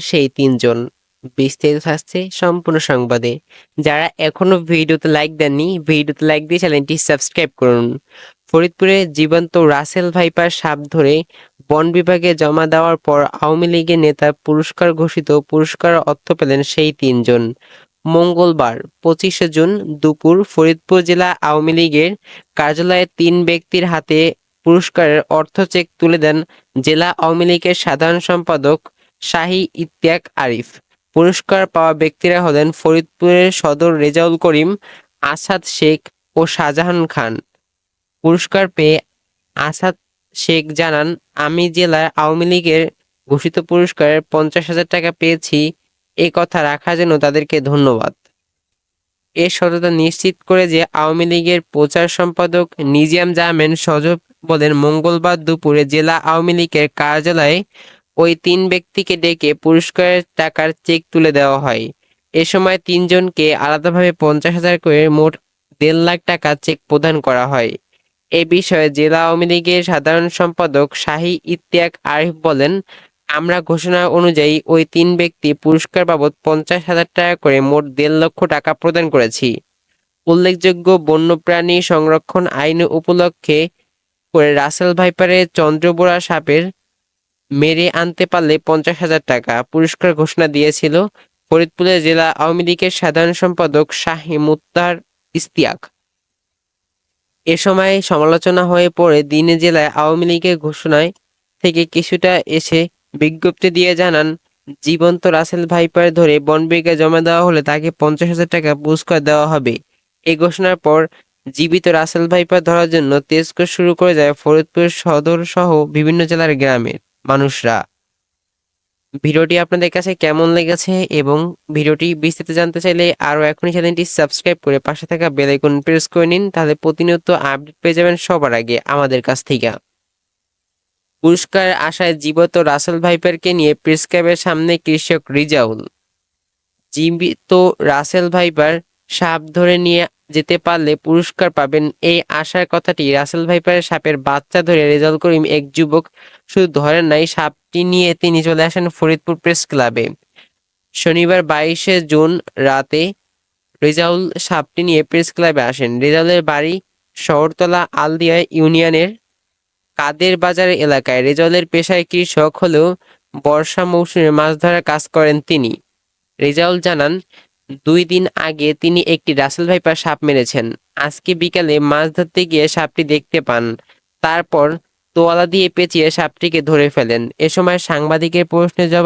সেই তিনজন। বিস্তারিত থাকছে সম্পূর্ণ সংবাদে। যারা এখনও ভিডিওতে লাইক দেননি, ভিডিওতে লাইক দিয়ে চ্যানেলটি সাবস্ক্রাইব করুন। ফরিদপুরে জীবন্ত রাসেল ভাইপার সাপ ধরে বন বিভাগে জমা দেওয়ার পর আওয়ামী লীগের নেতা পুরস্কার ঘোষিত পুরস্কার অর্থ পেলেন সেই তিনজন। মঙ্গলবার পঁচিশে জুন দুপুর ফরিদপুর জেলা আওয়ামী লীগের কার্যালয়ে তিন ব্যক্তির হাতে পুরস্কারের অর্থ চেক তুলে দেন জেলা আওয়ামী লীগের সাধারণ সম্পাদক শাহী ইত্তিয়াক আরিফ। পুরস্কার পাওয়া ব্যক্তিরা হলেন ফরিদপুরের সদর রেজাউল করিম, আসাদ শেখ ও শাহজাহান খান। পুরস্কার পেয়ে আসাদ শেখ জানান, আমি জেলার আওয়ামী লীগের ঘোষিত পুরস্কারের পঞ্চাশ হাজার টাকা পেয়েছি, এ কথা রাখার জন্য তাদেরকে ধন্যবাদ। এ সততা নিশ্চিত করে যে আওয়ামী লীগের প্রচার সম্পাদক নিজাম জামেন সজব বলেন, মঙ্গলবার দুপুরে জেলা আওয়ামী লীগের কার্যালয়ে ওই তিন ব্যক্তিকে ডেকে পুরস্কারের টাকার চেক তুলে দেওয়া হয়। এ সময় তিনজনকে আলাদাভাবে পঞ্চাশ হাজার করে মোট দেড় লাখ টাকা চেক প্রদান করা হয়। এ বিষয়ে জেলা আওয়ামী লীগের সাধারণ সম্পাদক শাহী ইত্তিয়াক আরিফ বলেন, আমরা ঘোষণা অনুযায়ী ওই তিন ব্যক্তি পুরস্কার বাবদ পঞ্চাশ হাজার টাকা করে মোট দেড় লক্ষ টাকা প্রদান করেছি। উল্লেখযোগ্য বন্যপ্রাণী সংরক্ষণ আইন উপলক্ষে করে রাসেল ভাইপারের চন্দ্রবোড়া সাপের মেরে আনতে পারলে পঞ্চাশ হাজার টাকা পুরস্কার ঘোষণা দিয়েছিল ফরিদপুরের জেলা আওয়ামী লীগের সাধারণ সম্পাদক শাহী মুত্তার ইস্তিয়াক এ সময় সমালোচনা হয়ে পড়ে দিনে জেলায় আওয়ামী লীগের ঘোষণায় থেকে কিছুটা এসে বিজ্ঞপ্তি দিয়ে জানান, জীবন্ত রাসেল ভাইপার ধরে বনবিঘা জমা দেওয়া হলে তাকে পঞ্চাশ হাজার টাকা পুরস্কার দেওয়া হবে। এই ঘোষণার পর জীবিত রাসেল ভাইপার ধরার জন্য তেজকোষ শুরু করে যায় ফরিদপুর সদর সহ বিভিন্ন জেলার গ্রামের মানুষরা। ভিডিওটি আপনাদের কাছে কেমন লেগেছে এবং ভিডিওটি বিস্তারিত জানতে চাইলে আরও এখনই চ্যানেলটি সাবস্ক্রাইব করে পাশে থাকা বেল আইকন প্রেস করে নিন, তাহলে প্রতিনিয়ত আপডেট পেয়ে যাবেন সবার আগে আমাদের কাছ থেকে। পুরস্কার আশায় জীবিত রাসেল ভাইপারকে নিয়ে প্রেস ক্লাবের সামনে কৃষক রিজাউল। জীবিত রাসেল ভাইপার সাপ ধরে নিয়ে যেতে পারলে পুরস্কার পাবেন। এই আশার কথাটি রাসেল ভাইপারের সাপের বাচ্চা ধরে রেজাউল করিম এক যুবক শুধু ধরেন নাই, সাপটি নিয়ে তিনি চলে আসেন ফরিদপুর প্রেস ক্লাবে। শনিবার বাইশে জুন রাতে রেজাউল সাপটি নিয়ে প্রেস ক্লাবে আসেন। রেজাউলের বাড়ি শহরতলা আলদিয়া ইউনিয়নের কাদের বাজার এলাকায়। রেজাউলের পেশায় কৃষক হলেও বর্ষা মৌসুমে মাছ ধরার কাজ করেন তিনি। রেজাউল জানান দুই দিন আগে তিনি একটি রাসেল ভাইপার সাপ মেরেছেন। আজকে বিকালে মাছ ধরতে গিয়ে সাপটি দেখতে পান। তারপর তোয়ালা দিয়ে পেঁচিয়ে সাপটিকে ধরে ফেলেন। এ সময় সাংবাদিকের প্রশ্নের জবাব